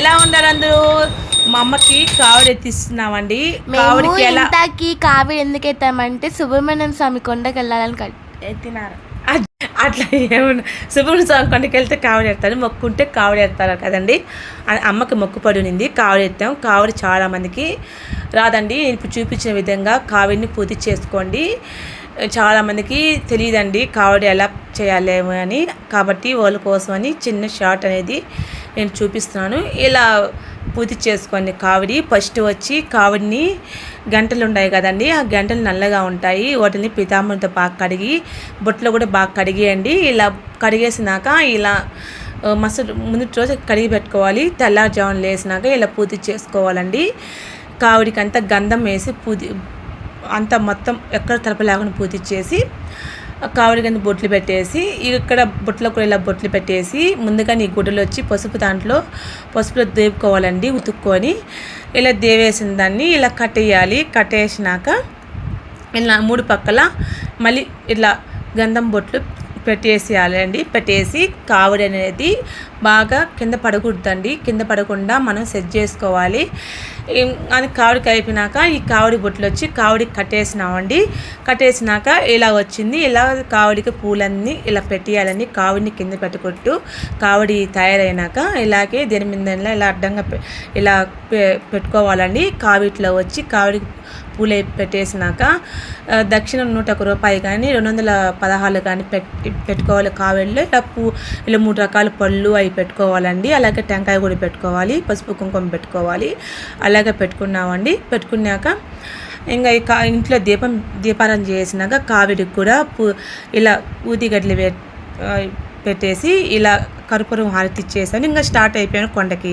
ఎలా ఉన్నారు అందరూ? మా అమ్మకి కావిడి ఎత్తిస్తున్నామండి. కావిడికి ఎలా ఇంతకి కావిడి ఎందుకు ఎత్తామంటే సుబ్రహ్మణ్యం స్వామి కొండకి వెళ్ళాలని కట్- ఎత్తినారు. అట్- అట్లా ఏమన్నా సుబ్రహ్మణ్య స్వామి కొండకి వెళ్తే కావిడి ఎడతారు మొక్కుంటే కావిడి ఎడతారు కదండి. ఆ- అమ్మకి మొక్కుపడి ఉంది. కావిడి ఎత్తాం. కావిడి చాలా మందికి రాదండి. నేను ఇప్పుడు చూపించిన విధంగా కావిడిని పూర్తి చేసుకోండి. చాలామందికి తెలియదండి కావిడి ఎలా చేయాలేమో అని. కాబట్టి వాళ్ళ కోసం అని చిన్న షార్ట్ అనేది నేను చూపిస్తున్నాను. ఇలా పూర్తి చేసుకోండి కావిడి ఫస్ట్ వచ్చి కావిడిని గంటలు ఉన్నాయి కదండి. ఆ గంటలు నల్లగా ఉంటాయి. వాటిని పితాంబరితో బాగా కడిగి బొట్లో కూడా బాగా కడిగేయండి. ఇలా కడిగేసినాక ఇలా మస్తు ముందు రోజు కడిగి పెట్టుకోవాలి. తెల్లారుజామున లేసినాక ఇలా పూర్తి చేసుకోవాలండి. కావిడికి అంతా గంధం వేసి పూజ అంతా మొత్తం ఎక్కడ తలపలేకుండా పూర్తి చేసి కావలి కింద బొట్లు పెట్టేసి ఇక్కడ బొట్లో కూడా ఇలా బొట్లు పెట్టేసి ముందుగా నీ గుడ్డలు వచ్చి పసుపు దాంట్లో పసుపులో దేపుకోవాలండి ఉతుక్కొని. ఇలా దేవేసిన దాన్ని ఇలా కట్టేయాలి కట్టేసినాక ఇలా మూడు పక్కల మళ్ళీ ఇట్లా గంధం బొట్లు పెట్టేసేయాలండి పెట్టేసి కావిడి అనేది బాగా కింద పడకూడదండి. కింద పడకుండా మనం సెట్ చేసుకోవాలి. అది కావిడికి అయిపోయినాక ఈ కావిడి బొట్లు వచ్చి కావిడికి కట్టేసినామండి. కట్టేసినాక ఇలా వచ్చింది. ఇలా కావిడికి పూలన్నీ ఇలా పెట్టేయాలండి. కావిడిని కింద పెట్టుకుంటూ కావిడి తయారైనాక ఇలాగే దీని మీద ఇలా అడ్డంగా పె- ఇలా పె- పెట్టుకోవాలండి. కావిట్లో వచ్చి కావిడికి పూలే పెట్టేసినాక దక్షిణం నూట ఒక రూపాయి కానీ రెండు వందల పదహారు కానీ పెట్టి పెట్టుకోవాలి కావేళ్ళు. ఇలా పూ ఇలా మూడు రకాల పళ్ళు అవి పెట్టుకోవాలండి. అలాగే టెంకాయ కూడా పెట్టుకోవాలి పసుపు కుంకుమ పెట్టుకోవాలి. అలాగే పెట్టుకున్నామండి. పెట్టుకున్నాక ఇంకా కా ఇంట్లో దీపం దీపారం చేసినాక కావిడికి కూడా పూ ఇలా ఊదిగడ్డలు పెట్టేసి ఇలా కర్పూరం హారతి ఇచ్చేసాను ఇంకా స్టార్ట్ అయిపోయాను కొండకి.